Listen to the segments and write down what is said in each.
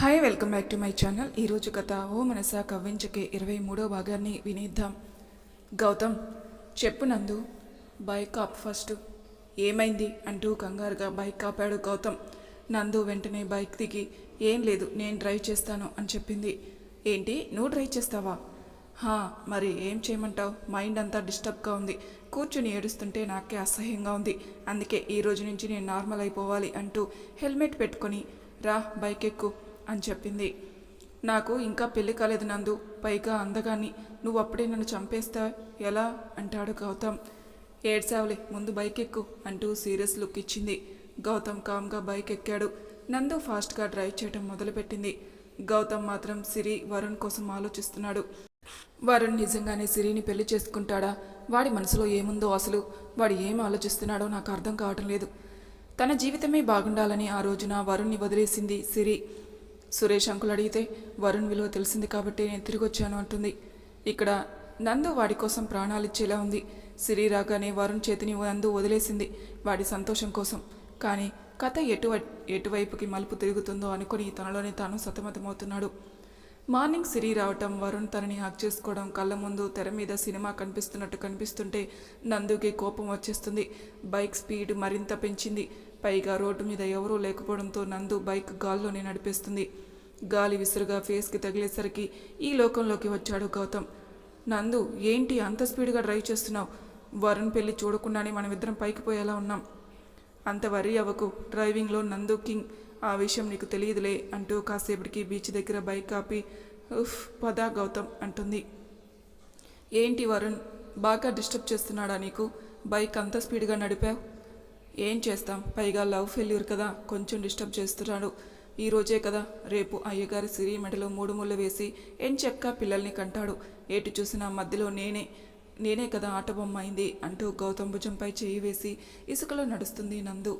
Hi welcome back to my channel ఈరోజు కథ ఓ మనస కవ్వించకే ఇరవై మూడో భాగాన్ని వినేద్దాం. గౌతమ్ చెప్పు నందు. బైక్ ఆప్ ఫస్ట్. ఏమైంది? అంటూ కంగారుగా బైక్ ఆపాడు గౌతమ్. నందు వెంటనే బైక్ దిగి ఏం లేదు నేను డ్రైవ్ చేస్తాను అని చెప్పింది. ఏంటి? నువ్వు డ్రైవ్ చేస్తావా? హా మరి ఏం చేయమంటావు? మైండ్ అంతా డిస్టర్బ్గా ఉంది. కూర్చుని ఏడుస్తుంటే నాకే అసహ్యంగా ఉంది. అందుకే ఈ రోజు నుంచి నేను నార్మల్ అయిపోవాలి అంటూ హెల్మెట్ పెట్టుకొని రా బైక్ ఎక్కు. అని చెప్పింది. నాకు ఇంకా పెళ్ళి కాలేదు నందు. పైగా అందగాని నువ్వు అప్పుడే నన్ను చంపేస్తా? ఎలా? అంటాడు గౌతమ్. ఏడ్సావులే ముందు బైక్ ఎక్కు అంటూ సీరియస్ లుక్ ఇచ్చింది. గౌతమ్ కామ్గా బైక్ ఎక్కాడు నందు ఫాస్ట్గా డ్రైవ్ చేయడం మొదలుపెట్టింది. గౌతమ్ మాత్రం సిరి వరుణ్ కోసం ఆలోచిస్తున్నాడు. వరుణ్ నిజంగానే సిరిని పెళ్ళి చేసుకుంటాడా? వాడి మనసులో ఏముందో అసలు? వాడు ఏం ఆలోచిస్తున్నాడో నాకు అర్థం కావటం లేదు. తన జీవితమే బాగుండాలని ఆ రోజున వరుణ్ని వదిలేసింది సిరి. సురేష్ అంకుల్ అడిగితే వరుణ్ విలువ తెలిసింది కాబట్టి నేను తిరిగి వచ్చాను అంటుంది. ఇక్కడ నందు వాడి కోసం ప్రాణాలిచ్చేలా ఉంది. సిరి రాగానే వరుణ్ చేతిని నందు వదిలేసింది వాడి సంతోషం కోసం. కానీ కథ ఎటువై ఎటువైపుకి మలుపు తిరుగుతుందో అనుకుని తనలోనే తాను సతమతమవుతున్నాడు. మార్నింగ్ సిరి రావటం వరుణ్ తనని హక్ చేసుకోవడం కళ్ళ ముందు తెర మీద సినిమా కనిపిస్తున్నట్టు కనిపిస్తుంటే నందుకి కోపం వచ్చేస్తుంది. బైక్ స్పీడ్ మరింత పెంచింది. పైగా రోడ్డు మీద ఎవరూ లేకపోవడంతో నందు బైక్ గాల్లోనే నడిపేస్తుంది. గాలి విసురుగా ఫేస్కి తగిలేసరికి ఈ లోకంలోకి వచ్చాడు గౌతమ్. నందు ఏంటి అంత స్పీడ్గా డ్రైవ్ చేస్తున్నావు? వరుణ్ పెళ్ళి చూడకుండానే మనమిద్దరం పైకి పోయేలా ఉన్నాం. అంత వరి అవ్వకు. డ్రైవింగ్లో నందు కింగ్ ఆ విషయం నీకు తెలియదులే అంటూ కాసేపటికి బీచ్ దగ్గర బైక్ ఆపి ఉఫ్ పదా గౌతమ్ అంటుంది. ఏంటి వరుణ్ బాగా డిస్టర్బ్ చేస్తున్నాడా నీకు? బైక్ అంత స్పీడ్గా నడిపావు? ఏం చేస్తాం? పైగా లవ్ ఫెయిల్యూర్ కదా కొంచెం డిస్టర్బ్ చేస్తున్నాడు. ఈ రోజే కదా రేపు అయ్యగారి సిరి మెడలో మూడు ముళ్ళు వేసి ఎంచెక్క పిల్లల్ని కంటాడు? ఏటు చూసినా మధ్యలో నేనే నేనే కదా ఆట బొమ్మ అయింది అంటూ గౌతమ్ భుజంపై చేయి వేసి ఇసుకలో నడుస్తుంది నందు.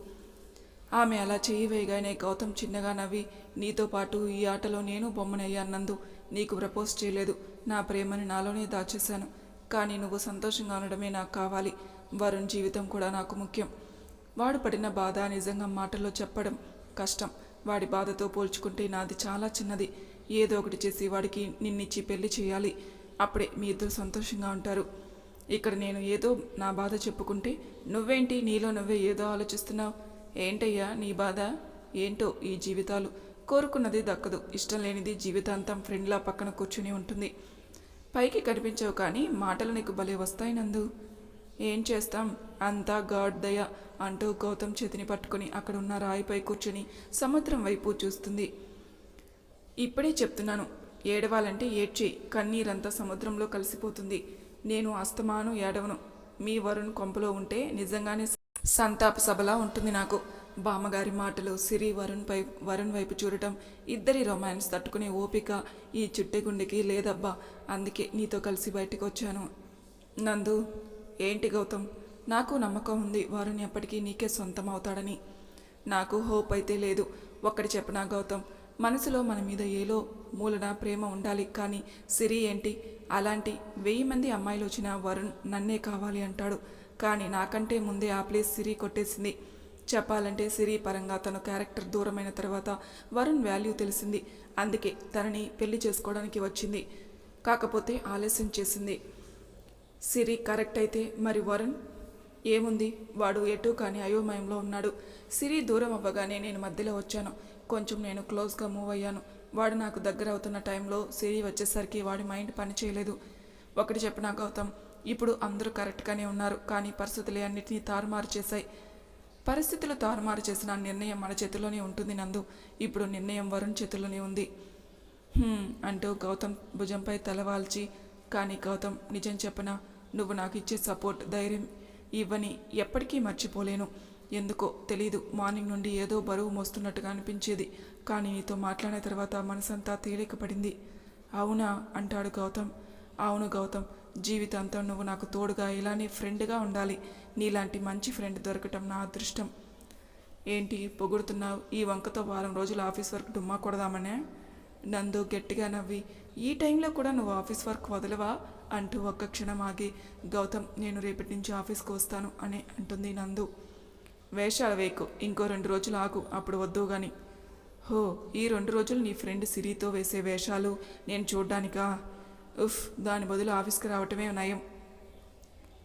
ఆమె అలా చేయి వేయగానే గౌతమ్ చిన్నగా నవ్వి నీతో పాటు ఈ ఆటలో నేను బొమ్మనయ్యాను నందు నీకు ప్రపోజ్ చేయలేదు నా ప్రేమని నాలోనే దాచేశాను కానీ నువ్వు సంతోషంగా ఉండడమే నాకు కావాలి వరుణ్ జీవితం కూడా నాకు ముఖ్యం. వాడు పడిన బాధ నిజంగా మాటల్లో చెప్పడం కష్టం. వాడి బాధతో పోల్చుకుంటే నాది చాలా చిన్నది. ఏదో ఒకటి చేసి వాడికి నిన్నిచ్చి పెళ్ళి చేయాలి. అప్పుడే మీ ఇద్దరు సంతోషంగా ఉంటారు. ఇక్కడ నేను ఏదో నా బాధ చెప్పుకుంటే నువ్వేంటి? నీలో నువ్వే ఏదో ఆలోచిస్తున్నావు? ఏంటయ్యా నీ బాధ? ఏంటో ఈ జీవితాలు? కోరుకున్నది దక్కదు. ఇష్టం లేనిది జీవితాంతం ఫ్రెండ్లా పక్కన కూర్చుని ఉంటుంది. పైకి కనిపించవు కానీ మాటలు నీకు భలే వస్తాయి నందు. ఏం చేస్తాం? అంతా గాడ్ దయ అంటూ గౌతమ్ చేతిని పట్టుకుని అక్కడ ఉన్న రాయిపై కూర్చుని సముద్రం వైపు చూస్తుంది. ఇప్పుడే చెప్తున్నాను ఏడవాలంటే ఏడ్చి కన్నీరంతా సముద్రంలో కలిసిపోతుంది. నేను అస్తమాను ఏడవను. మీ వరుణ్ కొంపలో ఉంటే నిజంగానే సంతాప సభలా ఉంటుంది నాకు. బామ్మగారి మాటలు సిరి వరుణ్ పై వరుణ్ వైపు చూడటం ఇద్దరి రొమాన్స్ తట్టుకునే ఓపిక ఈ చుట్టెగుండెకి లేదబ్బా అందుకే నీతో కలిసి బయటకు వచ్చాను నందు ఏంటి గౌతమ్? నాకు నమ్మకం ఉంది వరుణ్ ఎప్పటికీ నీకే సొంతం అవుతాడని నాకు హోప్ అయితే లేదు. ఒక్కటి చెప్పనా గౌతమ్? మనసులో మన మీద ఏలో మూలన ప్రేమ ఉండాలి కానీ సిరి ఏంటి? అలాంటి వెయ్యి మంది అమ్మాయిలు వచ్చిన వరుణ్ నన్నే కావాలి అంటాడు. కానీ నాకంటే ముందే ఆ ప్లేస్ సిరి కొట్టేసింది. చెప్పాలంటే సిరి పరంగా తన క్యారెక్టర్ దూరమైన తర్వాత వరుణ్ వాల్యూ తెలిసింది. అందుకే తనని పెళ్ళి చేసుకోవడానికి వచ్చింది. కాకపోతే ఆలస్యం చేసింది. సిరి కరెక్ట్ అయితే మరి వరుణ్? ఏముంది? వాడు ఎటు కానీ అయోమయంలో ఉన్నాడు. సిరి దూరం అవ్వగానే నేను మధ్యలో వచ్చాను. కొంచెం నేను క్లోజ్గా మూవ్ అయ్యాను. వాడు నాకు దగ్గర అవుతున్న టైంలో సిరి వచ్చేసరికి వాడి మైండ్ పని చేయలేదు. ఒకటి చెప్పిన గౌతమ్? ఇప్పుడు అందరూ కరెక్ట్గానే ఉన్నారు కానీ పరిస్థితులు అన్నింటినీ తారుమారు చేశాయి. పరిస్థితులు తారుమారు చేసిన నిర్ణయం మన చేతిలోనే ఉంటుంది నందు. ఇప్పుడు నిర్ణయం వరుణ్ చేతిలోనే ఉంది. అంటూ గౌతమ్ భుజంపై తలవాల్చి కానీ గౌతమ్ నిజం చెప్పనా? నువ్వు నాకు ఇచ్చే సపోర్ట్ ధైర్యం ఇవ్వని ఎప్పటికీ మర్చిపోలేను. ఎందుకో తెలీదు మార్నింగ్ నుండి ఏదో బరువు మోస్తున్నట్టుగా అనిపించేది. కానీ నీతో మాట్లాడిన తర్వాత మనసంతా తేలికపడింది. అవునా? అంటాడు గౌతమ్. అవును గౌతమ్ జీవితాంతం నువ్వు నాకు తోడుగా ఇలానే ఫ్రెండ్గా ఉండాలి. నీలాంటి మంచి ఫ్రెండ్ దొరకటం నా అదృష్టం. ఏంటి? పొగుడుతున్నావు? ఈ వంకతో వారం రోజులు ఆఫీస్ వర్క్ డుమ్మా కొడదామనే? నందు గట్టిగా నవ్వి ఈ టైంలో కూడా నువ్వు ఆఫీస్ వర్క్ వదలవా? అంటూ ఒక్క క్షణం ఆగి గౌతమ్ నేను రేపటి నుంచి ఆఫీస్కి వస్తాను అని అంటుంది నందు. వేషాలు వేకు ఇంకో రెండు రోజులు ఆగు అప్పుడు వద్దు గాని. హో ఈ రెండు రోజులు నీ ఫ్రెండ్ సిరితో వేసే వేషాలు నేను చూడ్డానికా? ఉఫ్ దాని బదులు ఆఫీస్కి రావటమే నయం.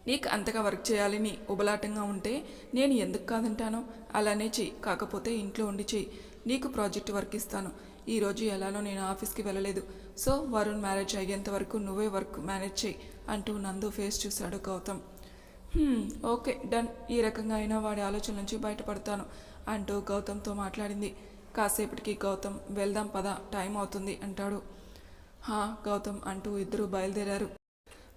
నీకు అంతగా వర్క్ చేయాలని ఉబలాటంగా ఉంటే నేను ఎందుకు కాదంటాను? అలానే చెయ్యి కాకపోతే ఇంట్లో ఉండి చెయ్యి. నీకు ప్రాజెక్ట్ వర్క్ ఇస్తాను. ఈరోజు ఎలానో నేను ఆఫీస్కి వెళ్ళలేదు. సో వరుణ్ మ్యారేజ్ అయ్యేంత వరకు నువ్వే వర్క్ మేనేజ్ చేయి అంటూ నందు ఫేస్ చూశాడు గౌతమ్. Okay done. ఈ రకంగా అయినా వాడి ఆలోచన నుంచి బయటపడతాను అంటూ గౌతమ్తో మాట్లాడింది. కాసేపటికి గౌతమ్ వెళ్దాం పద టైం అవుతుంది అంటాడు. హా గౌతమ్ అంటూ ఇద్దరు బయలుదేరారు.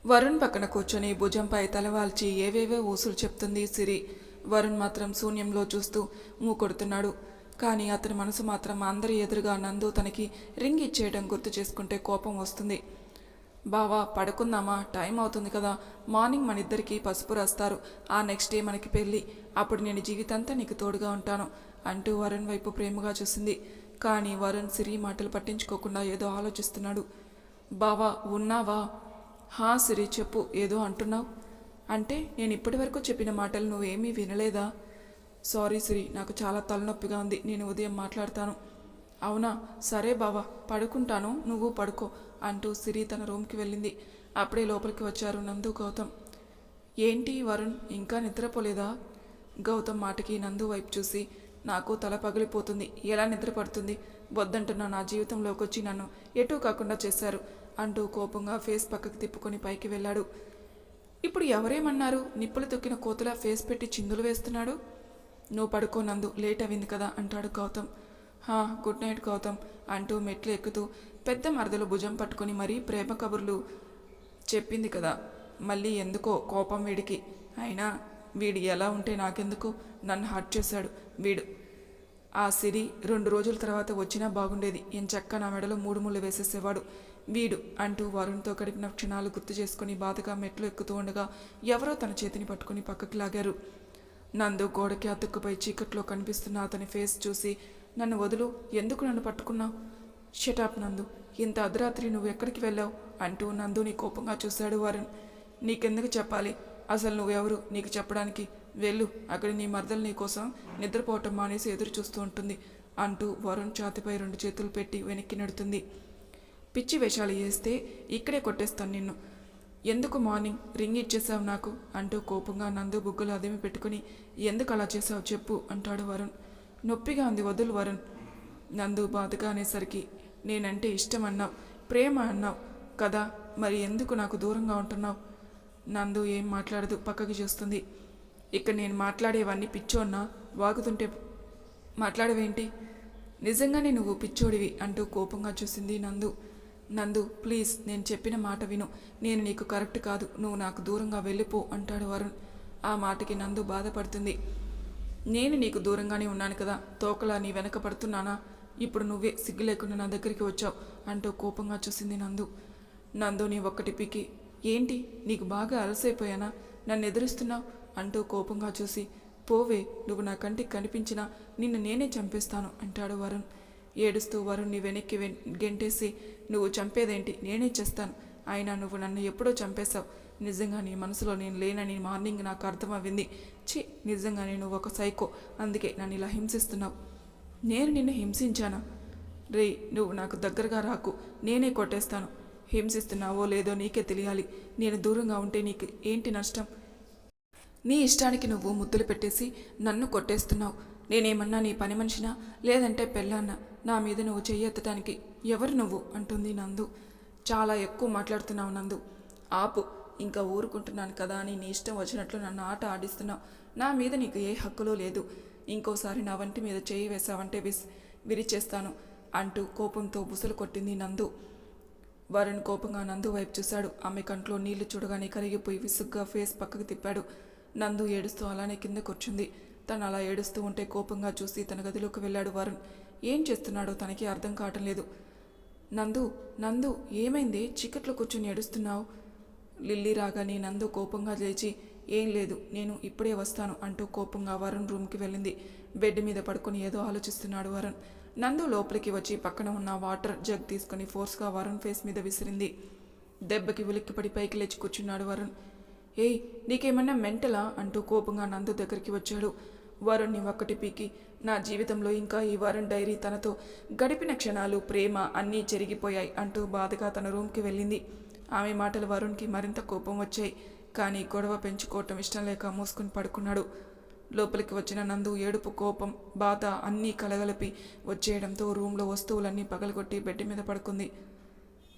వరుణ్ పక్కన కూర్చొని భుజంపై తలవాల్చి ఏవేవో ఊసులు చెప్తుంది సిరి. వరుణ్ మాత్రం శూన్యంలో చూస్తూ మూకొడుతున్నాడు. కానీ అతని మనసు మాత్రం అందరి ఎదురుగా నందు తనకి రింగ్ ఇచ్చేయడం గుర్తు చేసుకుంటే కోపం వస్తుంది. బావా పడుకుందామా? టైం అవుతుంది కదా. మార్నింగ్ మన ఇద్దరికి పసుపు రాస్తారు. ఆ నెక్స్ట్ డే మనకి పెళ్ళి. అప్పుడు నేను జీవితంతా నీకు తోడుగా ఉంటాను అంటూ వరుణ్ వైపు ప్రేమగా చూసింది. కానీ వరుణ్ సిరి మాటలు పట్టించుకోకుండా ఏదో ఆలోచిస్తున్నాడు. బావా ఉన్నావా? హా సిరి చెప్పు. ఏదో అంటున్నావు? అంటే నేను ఇప్పటి వరకు చెప్పిన మాటలు నువ్వేమీ వినలేదా? సారీ సిరి నాకు చాలా తలనొప్పిగా ఉంది. నేను ఉదయం మాట్లాడతాను. అవునా? సరే బావా. పడుకుంటాను. నువ్వు పడుకో అంటూ సిరి తన రూమ్కి వెళ్ళింది. అప్పుడే లోపలికి వచ్చారు నందు గౌతమ్. ఏంటి వరుణ్? ఇంకా నిద్రపోలేదా? గౌతమ్ మాటకి నందు వైపు చూసి నాకు తల పగిలిపోతుంది. ఎలా నిద్ర పడుతుంది నా జీవితంలోకి వచ్చి నన్ను ఎటూ కాకుండా చేశారు అంటూ కోపంగా ఫేస్ పక్కకి తిప్పుకొని పైకి వెళ్ళాడు. ఇప్పుడు ఎవరేమన్నారు? నిప్పులు తొక్కిన కోతలా ఫేస్ పెట్టి చిందులు వేస్తున్నాడు? నువ్వు పడుకోనందు లేట్ అయింది కదా అంటాడు గౌతమ్. హా గుడ్ నైట్ గౌతమ్ అంటూ మెట్లు ఎక్కుతూ పెద్ద మరదలు భుజం పట్టుకొని మరీ ప్రేమ కబుర్లు చెప్పింది కదా. మళ్ళీ ఎందుకో కోపం వీడికి. అయినా వీడు ఎలా ఉంటే నాకెందుకు? నన్ను హర్ట్ చేశాడు వీడు. ఆ సిరి రెండు రోజుల తర్వాత వచ్చినా బాగుండేది. ఎంచక్క నా మెడలో మూడు ముళ్ళు వేసేసేవాడు వీడు అంటూ వరుణ్తో గడిపిన క్షణాలు గుర్తు చేసుకుని బాధగా మెట్లు ఎక్కుతూ ఉండగా ఎవరో తన చేతిని పట్టుకుని పక్కకి లాగారు. నందు గోడకి అతుక్కుపై చీకట్లో కనిపిస్తున్న అతని ఫేస్ చూసి నన్ను వదులు ఎందుకు నన్ను పట్టుకున్నావు? షటాప్ నందు. ఇంత అర్ధరాత్రి నువ్వు ఎక్కడికి వెళ్ళావు? అంటూ నందుని కోపంగా చూశాడు వరుణ్. నీకెందుకు చెప్పాలి? అసలు నువ్వెవరు నీకు చెప్పడానికి వెళ్ళు. అక్కడ నీ మర్దలు నీ కోసం నిద్రపోవటం మానేసి ఎదురు చూస్తూ ఉంటుంది అంటూ వరుణ్ ఛాతిపై రెండు చేతులు పెట్టి వెనక్కి నెడుతుంది. పిచ్చి వేషాలు వేస్తే ఇక్కడే కొట్టేస్తాను నిన్ను. ఎందుకు మార్నింగ్ రింగ్ ఇచ్చేసావు నాకు? అంటూ కోపంగా నందు బుగ్గలు అదిమి పెట్టుకుని ఎందుకు అలా చేసావు చెప్పు అంటాడు వరుణ్. నొప్పిగా ఉంది వదులు వరుణ్. నందు బాధగా అనేసరికి నేనంటే ఇష్టం అన్నావు ప్రేమ అన్నావు కదా మరి ఎందుకు నాకు దూరంగా ఉంటున్నావు? నందు ఏం మాట్లాడదు పక్కకి చూస్తుంది. ఇక్కడ నేను మాట్లాడేవన్నీ పిచ్చోన్నా వాగుతుంటే మాట్లాడవేంటి? నిజంగానే నువ్వు పిచ్చోడివి అంటూ కోపంగా చూసింది నందు. నందు ప్లీజ్ నేను చెప్పిన మాట విను. నేను నీకు కరెక్ట్ కాదు. నువ్వు నాకు దూరంగా వెళ్ళిపో అంటాడు వరుణ్. ఆ మాటకి నందు బాధపడుతుంది. నేను నీకు దూరంగానే ఉన్నాను కదా. తోకలా నీ వెనక పడుతున్నానా? ఇప్పుడు నువ్వే సిగ్గు లేకుండా నా దగ్గరికి వచ్చావు అంటూ కోపంగా చూసింది నందు. నందు నీ ఒక్కటి పికి ఏంటి? నీకు బాగా అలసైపోయానా? నన్ను ఎదురుస్తున్నావు? అంటూ కోపంగా చూసి పోవే నువ్వు నా కంటికి కనిపించినా నిన్ను నేనే చంపేస్తాను అంటాడు వరుణ్. ఏడుస్తూ వరుణ్ణి వెనక్కి గెంటేసి నువ్వు చంపేదేంటి? నేనే చేస్తాను. అయినా నువ్వు నన్ను ఎప్పుడో చంపేశావు. నిజంగా నీ మనసులో నేను లేనని మార్నింగ్ నాకు అర్థమవ్వింది ఛీ! నిజంగా నేను ఒక సైకో. అందుకే నన్ను ఇలా హింసిస్తున్నావు. నేను నిన్ను హింసించానా? రే నువ్వు నాకు దగ్గరగా రాకు. నేనే కొట్టేస్తాను. హింసిస్తున్నావో లేదో నీకే తెలియాలి. నేను దూరంగా ఉంటే నీకు ఏంటి నష్టం? నీ ఇష్టానికి నువ్వు ముద్దులు పెట్టేసి నన్ను కొట్టేస్తున్నావు. నేనేమన్నా నీ పని మనిషినా? లేదంటే పెళ్ళాన్నా? నా మీద నువ్వు చెయ్యెత్తడానికి ఎవరు నువ్వు? అంటుంది నందు. చాలా ఎక్కువ మాట్లాడుతున్నావు నందు. ఆపు ఇంకా ఊరుకుంటున్నాను కదా అని నీ ఇష్టం వచ్చినట్లు నన్ను ఆట ఆడిస్తున్నావు. నా మీద నీకు ఏ హక్కులో లేదు. ఇంకోసారి నా వంటి మీద చేయి వేసావంటే విస్ విరిచేస్తాను అంటూ కోపంతో బుసలు కొట్టింది నందు. వరుణ్ కోపంగా నందు వైపు చూశాడు. ఆమె కంట్లో నీళ్ళు చూడగానే కరిగిపోయి విసుగ్గా ఫేస్ పక్కకు తిప్పాడు. నందు ఏడుస్తూ అలానే కింద కూర్చుంది. తను అలా ఏడుస్తూ ఉంటే కోపంగా చూసి తన గదిలోకి వెళ్ళాడు వరుణ్. ఏం చేస్తున్నాడో తనకి అర్థం కావటం లేదు. నందు నందు ఏమైంది? చీకట్లో కూర్చుని ఏడుస్తున్నావు? లిల్లీ రాగానే నందు కోపంగా లేచి ఏం లేదు నేను ఇప్పుడే వస్తాను అంటూ కోపంగా వరుణ్ రూమ్కి వెళ్ళింది. బెడ్ మీద పడుకొని ఏదో ఆలోచిస్తున్నాడు వరుణ్. నందు లోపలికి వచ్చి పక్కన ఉన్న వాటర్ జగ్ తీసుకుని ఫోర్స్గా వరుణ్ ఫేస్ మీద విసిరింది. దెబ్బకి ఉలిక్కిపడి పైకి లేచి కూర్చున్నాడు వరుణ్. ఏయ్ నీకేమన్నా మెంటలా? అంటూ కోపంగా నందు దగ్గరికి వచ్చాడు. వరుణ్ని ఒక్కటి పీకి. నా జీవితంలో ఇంకా ఈ వరుణ్ డైరీ తనతో గడిపిన క్షణాలు ప్రేమ అన్నీ చెరిగిపోయాయి అంటూ బాధగా తన రూమ్కి వెళ్ళింది. ఆమె మాటలు వరుణ్కి మరింత కోపం వచ్చాయి. కానీ గొడవ పెంచుకోవటం ఇష్టం లేక మూసుకుని పడుకున్నాడు. లోపలికి వచ్చిన నందు ఏడుపు కోపం బాధ అన్నీ కలగలిపి వచ్చేయడంతో రూమ్లో వస్తువులన్నీ పగలగొట్టి బెడ్ మీద పడుకుంది.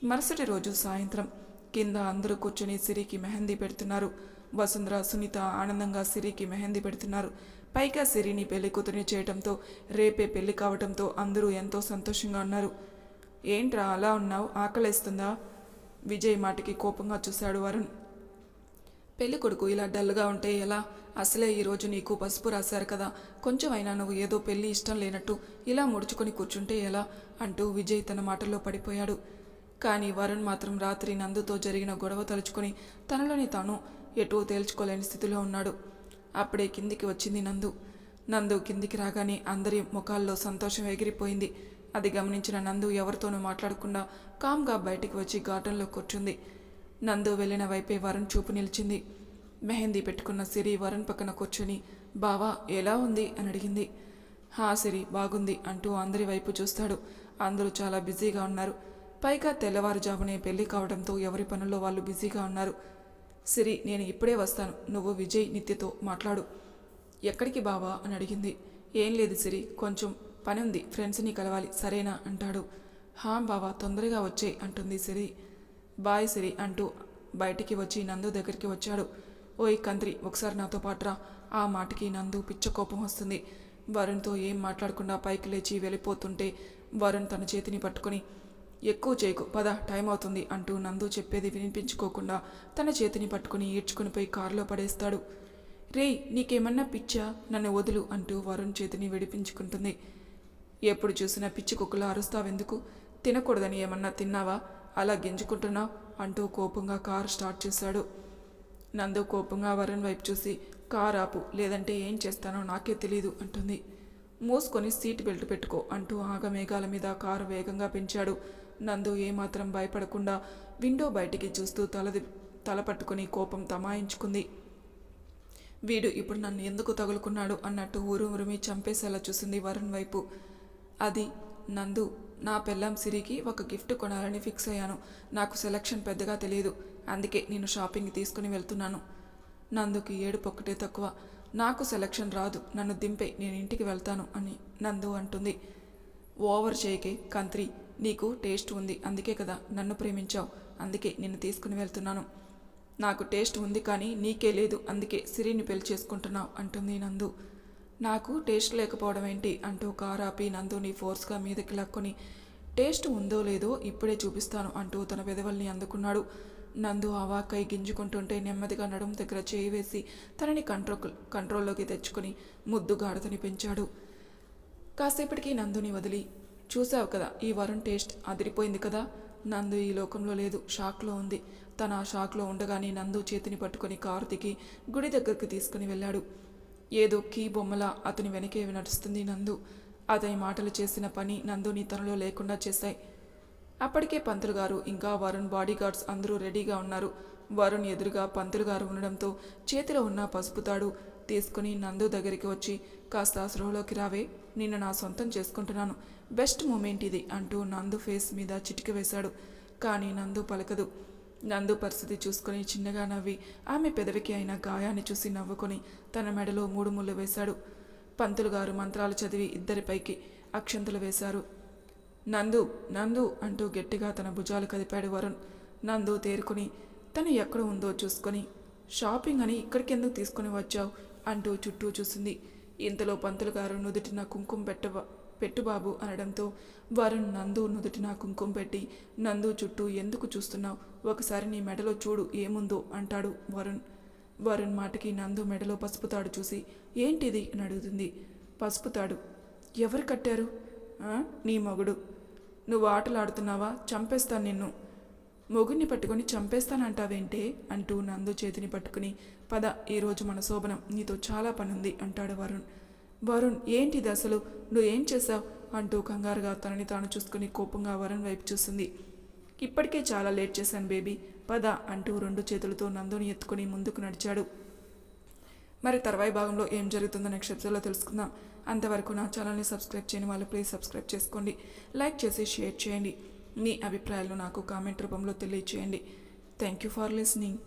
మరుసటి రోజు సాయంత్రం. కింద అందరూ కూర్చొని సిరికి మెహందీ పెడుతున్నారు. వసుంధర సునీత ఆనందంగా సిరికి మెహందీ పెడుతున్నారు. పైగా సిరిని పెళ్ళి కూతురిని రేపే పెళ్ళి కావడంతో అందరూ ఎంతో సంతోషంగా ఉన్నారు. ఏంట్రా అలా ఉన్నావు? ఆకలేస్తుందా? విజయ్ మాటకి కోపంగా చూశాడు వరుణ్. పెళ్ళి కొడుకు ఇలా డల్గా ఉంటే ఎలా? అసలే ఈరోజు నీకు పసుపు రాశారు కదా. కొంచెమైనా నువ్వు ఏదో పెళ్ళి ఇష్టం లేనట్టు ఇలా ముడుచుకొని కూర్చుంటే ఎలా? అంటూ విజయ్ తన మాటల్లో పడిపోయాడు. కానీ వరుణ్ మాత్రం రాత్రి నందుతో జరిగిన గొడవ తలుచుకొని తనలోని తాను ఎటూ తేల్చుకోలేని స్థితిలో ఉన్నాడు. అప్పుడే కిందికి వచ్చింది నందు. నందు కిందికి రాగానే అందరి ముఖాల్లో సంతోషం ఎగిరిపోయింది. అది గమనించిన నందు ఎవరితోనూ మాట్లాడకుండా కామ్గా బయటికి వచ్చి గార్డెన్లో కూర్చుంది. నందు వెళ్ళిన వైపే వరుణ్ చూపు నిలిచింది. మెహందీ పెట్టుకున్న సిరి వరుణ్ పక్కన కూర్చొని బావా ఎలా ఉంది? అని అడిగింది. హా సిరి బాగుంది అంటూ అందరి వైపు చూస్తాడు. అందరూ చాలా బిజీగా ఉన్నారు. పైగా తెల్లవారుజామునే పెళ్ళి కావడంతో ఎవరి పనుల్లో వాళ్ళు బిజీగా ఉన్నారు. సిరి నేను ఇప్పుడే వస్తాను. నువ్వు విజయ్ నిత్యతో మాట్లాడు. ఎక్కడికి బావా? అని అడిగింది. ఏం లేదు సిరి కొంచెం పని ఉంది. ఫ్రెండ్స్ని కలవాలి. సరేనా? అంటాడు. హా బావా తొందరగా వచ్చే అంటుంది సిరి. బాయ్ సిరి అంటూ బయటికి వచ్చి నందు దగ్గరికి వచ్చాడు. ఓయ్ కంత్రి ఒకసారి నాతో పాటురా ఆ మాటకి నందు పిచ్చ కోపం వస్తుంది. వరుణ్తో ఏం మాట్లాడకుండా పైకి లేచి వెళ్ళిపోతుంటే వరుణ్ తన చేతిని పట్టుకొని ఎక్కువ చేయకు పద టైం అవుతుంది అంటూ నందు చెప్పేది వినిపించుకోకుండా తన చేతిని పట్టుకుని ఈడ్చుకుని పోయి కారులో పడేస్తాడు. రేయ్ నీకేమన్నా పిచ్చా? నన్ను వదులు అంటూ వరుణ్ చేతిని విడిపించుకుంటుంది. ఎప్పుడు చూసినా పిచ్చి కుక్కలు అరుస్తావెందుకు? తినకూడదని ఏమన్నా తిన్నావా? అలా గింజుకుంటున్నావు? అంటూ కోపంగా కారు స్టార్ట్ చేశాడు. నందు కోపంగా వరుణ్ వైపు చూసి కార్ ఆపు లేదంటే ఏం చేస్తానో నాకే తెలీదు అంటుంది. మూసుకొని సీట్ బెల్ట్ పెట్టుకో అంటూ ఆగమేఘాల మీద కారు వేగంగా పెంచాడు. నందు ఏమాత్రం భయపడకుండా విండో బయటికి చూస్తూ తలది తల పట్టుకుని కోపం తమాయించుకుంది. వీడు ఇప్పుడు నన్ను ఎందుకు తగులుకున్నాడు అన్నట్టు ఊరు ఉరిమి చంపేసేలా చూసింది వరుణ్ వైపు. అది నందు నా పెళ్ళాం సిరికి ఒక గిఫ్ట్ కొనాలని ఫిక్స్ అయ్యాను. నాకు సెలక్షన్ పెద్దగా తెలియదు. అందుకే నేను షాపింగ్ తీసుకుని వెళ్తున్నాను. నందుకి ఏడుపు ఒక్కటే తక్కువ. నాకు సెలక్షన్ రాదు. నన్ను దింపే నేను ఇంటికి వెళ్తాను అని నందు అంటుంది. ఓవర్ చేయకే కంత్రి. నీకు టేస్ట్ ఉంది అందుకే కదా నన్ను ప్రేమించావు. అందుకే నిన్ను తీసుకుని వెళ్తున్నాను. నాకు టేస్ట్ ఉంది కానీ నీకే లేదు అందుకే సిరిని పెళ్ళి చేసుకుంటున్నావు అంటుంది నందు. నాకు టేస్ట్ లేకపోవడం ఏంటి? అంటూ కారు ఆపి నందుని ఫోర్స్గా మీదకి లాక్కొని టేస్ట్ ఉందో లేదో ఇప్పుడే చూపిస్తాను అంటూ తన పెదవుల్ని అందుకున్నాడు. నందు అవాకై గింజుకుంటుంటే నెమ్మదిగా నడుము దగ్గర చేయి వేసి తనని కంట్రోల్ కంట్రోల్లోకి తెచ్చుకొని ముద్దు గాఢతని పెంచాడు. కాసేపటికి నందుని వదిలి చూసావు కదా ఈ వరుణ్ టేస్ట్ అదిరిపోయింది కదా? నందు ఈ లోకంలో లేదు షాక్లో ఉంది. తన ఆ షాక్లో ఉండగానే నందు చేతిని పట్టుకొని కారు దిగి గుడి దగ్గరికి తీసుకుని వెళ్ళాడు. ఏదో కీ బొమ్మలా అతని వెనకే నడుస్తుంది నందు. అతని మాటలు చేసిన పని నందుని తనలో లేకుండా చేశాయి. అప్పటికే పంతులు గారు ఇంకా వరుణ్ బాడీగార్డ్స్ అందరూ రెడీగా ఉన్నారు. వరుణ్ ఎదురుగా పంతులు గారు ఉండడంతో చేతిలో ఉన్న పసుపుతాడు తీసుకుని నందు దగ్గరికి వచ్చి కాస్త స్రోలోకి రావే. నిన్ను నా సొంతం చేసుకుంటున్నాను. బెస్ట్ మూమెంట్ ఇది అంటూ నందు ఫేస్ మీద చిటిక వేశాడు. కానీ నందు పలకదు. నందు పరిస్థితి చూసుకొని చిన్నగా నవ్వి ఆమె పెదవికి అయిన గాయాన్ని చూసి నవ్వుకొని తన మెడలో మూడు ముళ్ళు వేశాడు. పంతులు గారు మంత్రాలు చదివి ఇద్దరిపైకి అక్షంతలు వేశారు. నందు నందు అంటూ గట్టిగా తన భుజాలు కదిపాడు వరుణ్. నందు తేరుకుని తను ఎక్కడ ఉందో చూసుకొని షాపింగ్ అని ఇక్కడికెందుకు తీసుకుని వచ్చావు? అంటూ చుట్టూ చూసింది. ఇంతలో పంతులు గారు నుదుటిన కుంకుమ పెట్ట పెట్టుబాబు అనడంతో వరుణ్ నందు నుదుటిన కుంకుమ పెట్టి నందు చుట్టూ ఎందుకు చూస్తున్నావు? ఒకసారి నీ మెడలో చూడు ఏముందో అంటాడు వరుణ్. వరుణ్ మాటకి నందు మెడలో పసుపు తాడు చూసి ఏంటిది? అని అడుగుతుంది. పసుపు తాడు. ఎవరు కట్టారు? నీ మొగుడు. నువ్వు ఆటలాడుతున్నావా? చంపేస్తాను నిన్ను. మొగుడిని పట్టుకొని చంపేస్తానంటావేంటే? అంటూ నందు చేతిని పట్టుకుని పద ఈరోజు మన శోభనం నీతో చాలా పనుంది అంటాడు వరుణ్. వరుణ్ ఏంటిది అసలు? ఏం చేశావు? అంటూ కంగారుగా తనని తాను చూసుకుని కోపంగా వరుణ్ వైపు చూస్తుంది ఇప్పటికే చాలా లేట్ చేశాను బేబీ పద అంటూ రెండు చేతులతో నందుని ఎత్తుకుని ముందుకు నడిచాడు. మరి తర్వాయి భాగంలో ఏం జరుగుతుందో నెక్స్ట్ తెలుసుకుందాం. అంతవరకు నా ఛానల్ని సబ్స్క్రైబ్ చేయని వాళ్ళు ప్లీజ్ సబ్స్క్రైబ్ చేసుకోండి. లైక్ చేసి షేర్ చేయండి. మీ అభిప్రాయాలు నాకు కామెంట్ రూపంలో తెలియచేయండి. Thank you for listening